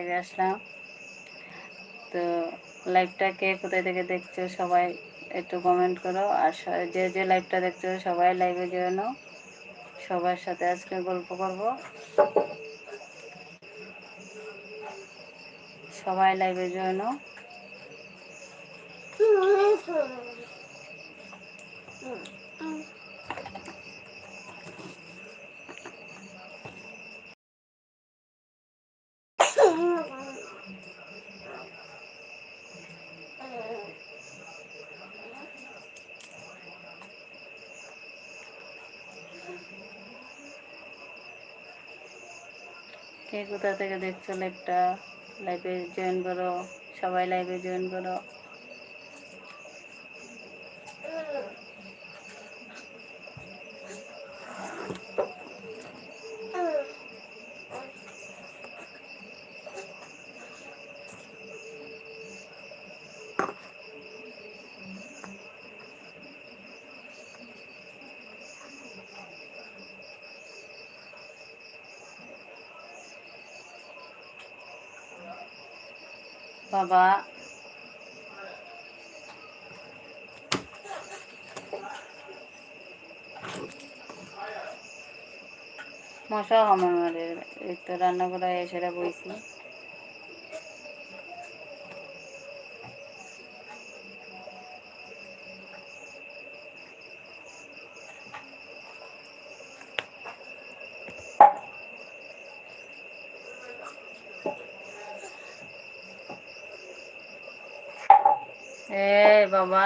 লাইভে আসলাম তো লাইভটা কে কোথায় থেকে দেখছ সবাই একটু কমেন্ট করো। আর যে যে লাইভটা দেখছ সবাই লাইভে জয়েন সবার সাথে আজকে গল্প করব। সবাই লাইভে জয়েন কে কোথা থেকে দেখছ লাইভটা লাইভে জয়েন করো সবাই লাইভে জয়েন করো। বাবা। মশা আমার তো রান্না করে এসে বইছি। बाबा।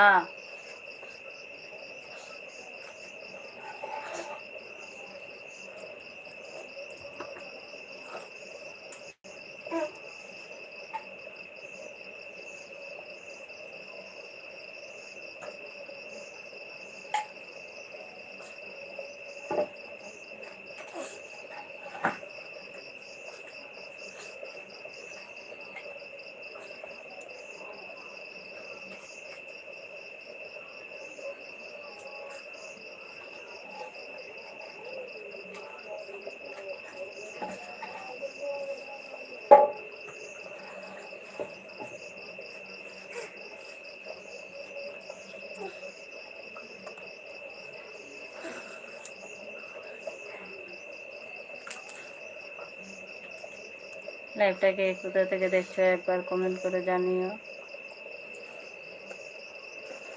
লাইভটাকে কোথা থেকে দেখছ একবার কমেন্ট করে জানিও।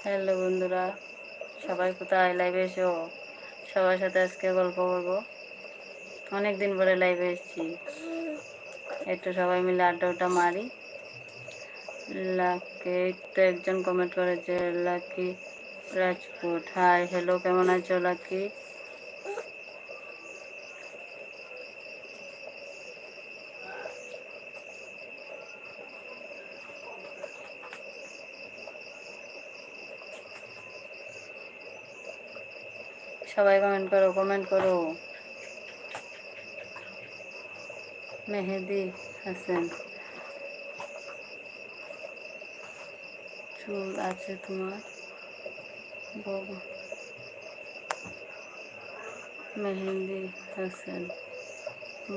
হ্যালো বন্ধুরা, সবাই কোথায়? লাইভে এসো। সবার সাথে আজকে গল্প করব। অনেক দিন পরে লাইভে এসেছি। একটু সবাই মিলে আড্ডা উড্ডা মারি। লাকি তো একজন কমেন্ট করেছে লাকি রাজপুত। হাই হ্যালো কেমন আছো লাকি সবাই কমেন্ট করো কমেন্ট করো। মেহেদি হাসান। চুল আছে তোমার? বাবা। মেহেন্দি হাসান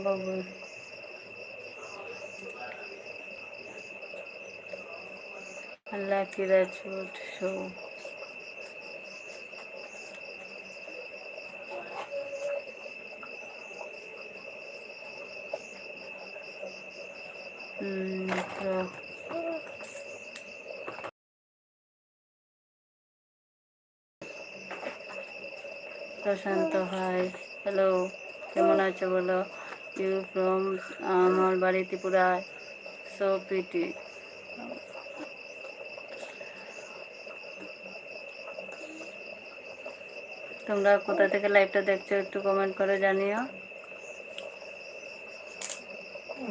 বাবু আল্লাহ কি Rajput show Prashant hi hello কেমন আছো বলো? ইউ ফ্রম আমার বাড়ি ত্রিপুরায় সো পিটি তোমরা কোথা থেকে লাইভটা দেখছ একটু কমেন্ট করে জানিও বসন্ত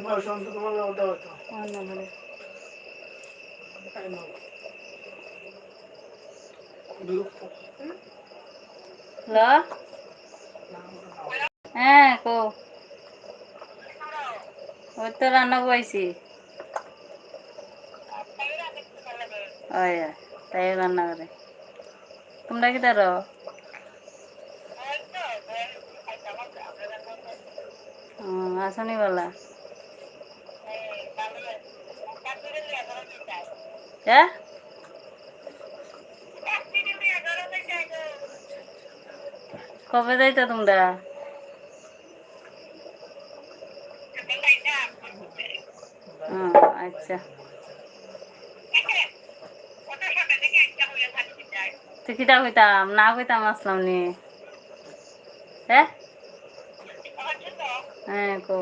তোমার নাম দাও তো আমার নম্বরে তাই নাও বিরক্ত হ্যালো হ্যাঁ কো। ওই তো রান্না বইছি। ওই তাই রান্না করে। তোমরা কি তার আসনি বলা। হ্যাঁ? কবে যাইতো তোমরা? আচ্ছা। তুই কইতাম না কইতাম আসলাম নি। হ্যাঁ? হ্যাঁ কো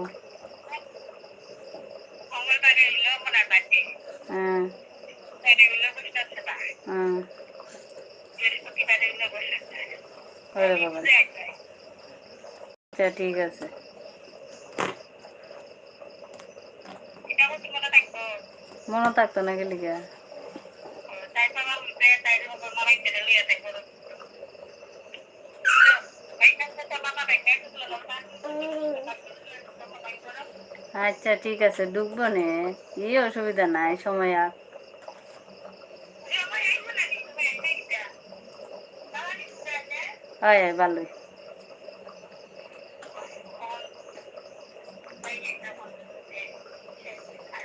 হ্যাঁ হ্যাঁ আচ্ছা ঠিক আছে। মনে থাকতো। না গেলি গা আচ্ছা ঠিক আছে ডুববো নে। কি অসুবিধা নাই সময়। আর হয় হয়, ভালোই।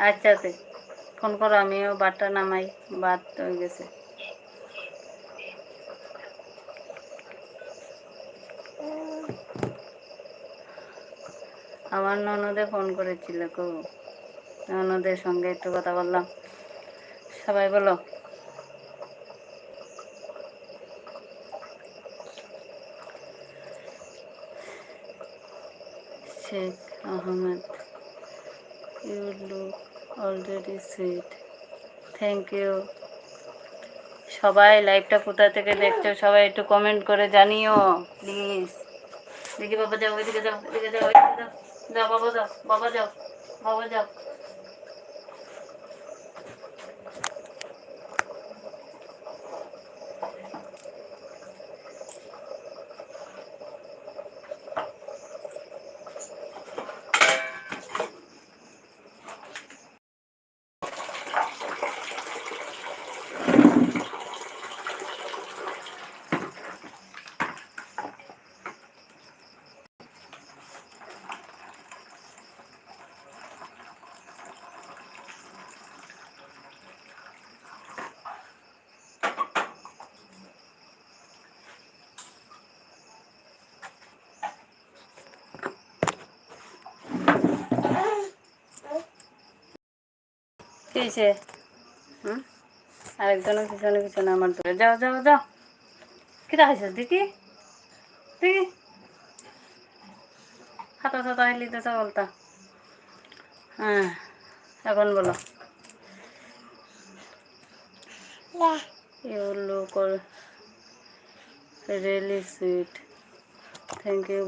আচ্ছা তে ফোন করো আমিও বাটটা নামাই বাট হয়ে গেছে। আমার ননদে ফোন করেছিল কো ননদের সঙ্গে একটু কথা বললাম। সবাই বলো। Sheikh Ahmed. You look already sweet. Thank you. সবাই লাইভটা কোথা থেকে দেখছ সবাই একটু কমেন্ট করে জানিও, প্লিজ। দেখি বাবা যাও ওইদিকে যাও ওইদিকে যাও ওইদিকে যাও যাও, বাবা যাও বাবা যাও বাবা যাও। কি হয়েছে? হুম? আরেকজনের পিছনে পিছনে আমার ধরে যাও যাও যাও। কি দেখাইছিস দেখি দেখি হাতা ছাতা হিলিতেছে বলতা হ্যাঁ এখন বলো। You look really sweet. Thank you.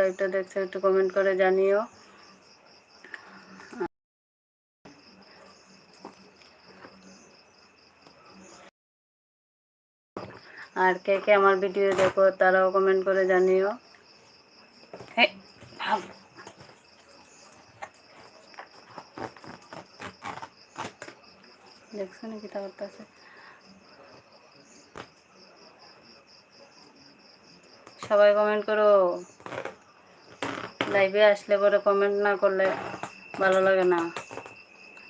লাইভটা দেখছ একটু কমেন্ট করে জানিও। আর কে কে আমার ভিডিও দেখো তারাও কমেন্ট করে জানিও। দেখছ নাকি তা করতেছে সবাই কমেন্ট করো। লাইভে আসলে পরে কমেন্ট না করলে ভালো লাগে না।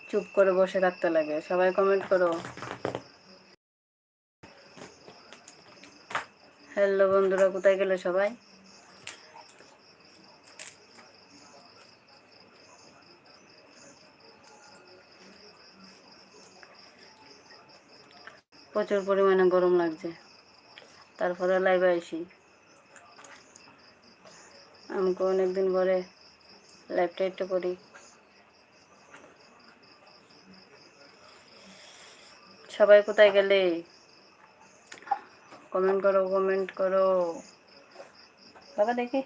চুপ করে বসে থাকতে লাগে। সবাই কমেন্ট করো। হ্যালো বন্ধুরা, কোথায় গেলে সবাই? প্রচুর পরিমাণে গরম লাগছে। তারপরে লাইভে আসি। আমাকে অনেকদিন পরে লাইভটা একটু করি। সবাই কোথায় গেলে? কমেন্ট করো কমেন্ট করো। বাবা দেখি।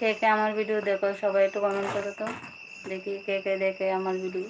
কে কে আমার ভিডিও দেখো, সবাই একটু কমেন্ট করো তো। দেখি কে কে দেখে আমার ভিডিও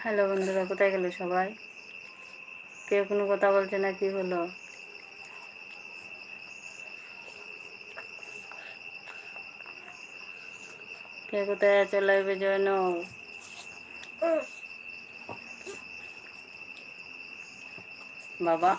হ্যালো বন্ধুরা কোথায় গেলে সবাই? কেউ কোনো কথা বলছে না কি হলো? কে কোথায় আছে লাইভে জয়ন বাবা।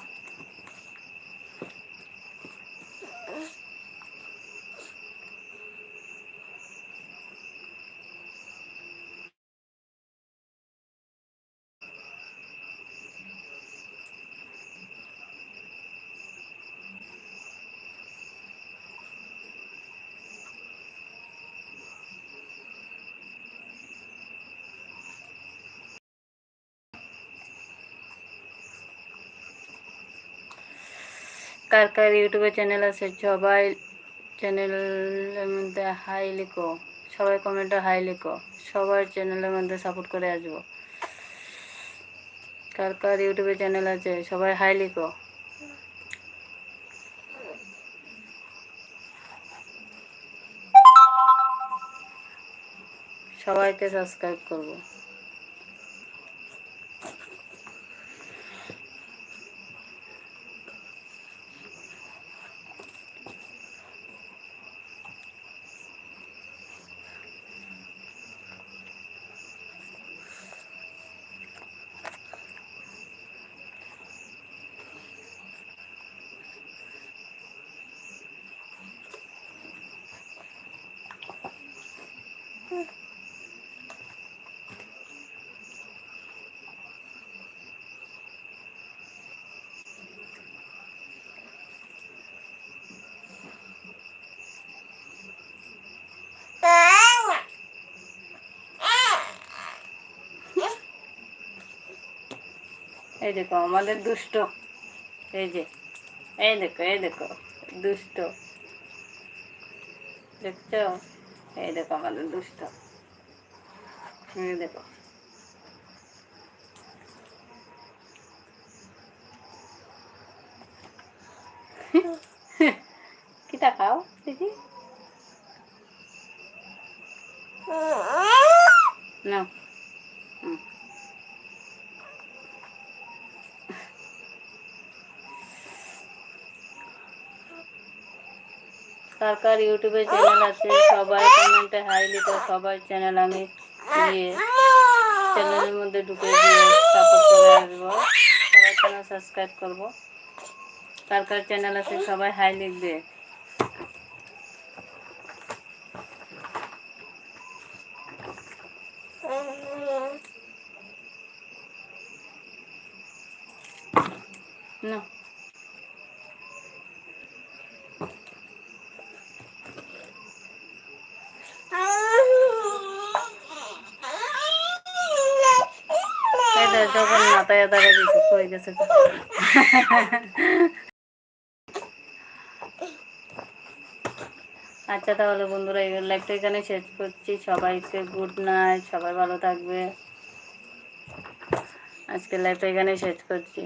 কার কার ইউটিউবে চ্যানেল আছে, সবাই চ্যানেলের মধ্যে হাই লিখো, সবাই কমেন্টে হাই লিখো, সবার চ্যানেলের মধ্যে সাপোর্ট করে আসব। কার কার ইউটিউবে চ্যানেল আছে, সবাই হাই লিখো। সবাইকে সাবস্ক্রাইব করব। এই দেখো আমাদের দুষ্ট। এই যে এই দেখো এই দেখো দুষ্ট। দেখছ? এই দেখো আমাদের দুষ্ট। এই দেখো। কিটা খাও দিদি? না কার কার ইউটিউবে চ্যানেল আছে, সবাই কমেন্টে হাই লিখো সবাই চ্যানেল আমি দিয়ে চ্যানেলের মধ্যে ঢুকে দিয়ে সাপোর্ট করে আসব। সবাই চ্যানেল সাবস্ক্রাইব করব। কার কার চ্যানেল আছে, সবাই হাই লিখবে। দাঁড়িয়ে দিয়েছে গেছে আচ্ছা তাহলে বন্ধুরা, এই লাইভটা এখানে শেষ করছি। সবাইকে গুড নাইট সবাই ভালো থাকবে। আজকে লাইভটা এখানে শেষ করছি।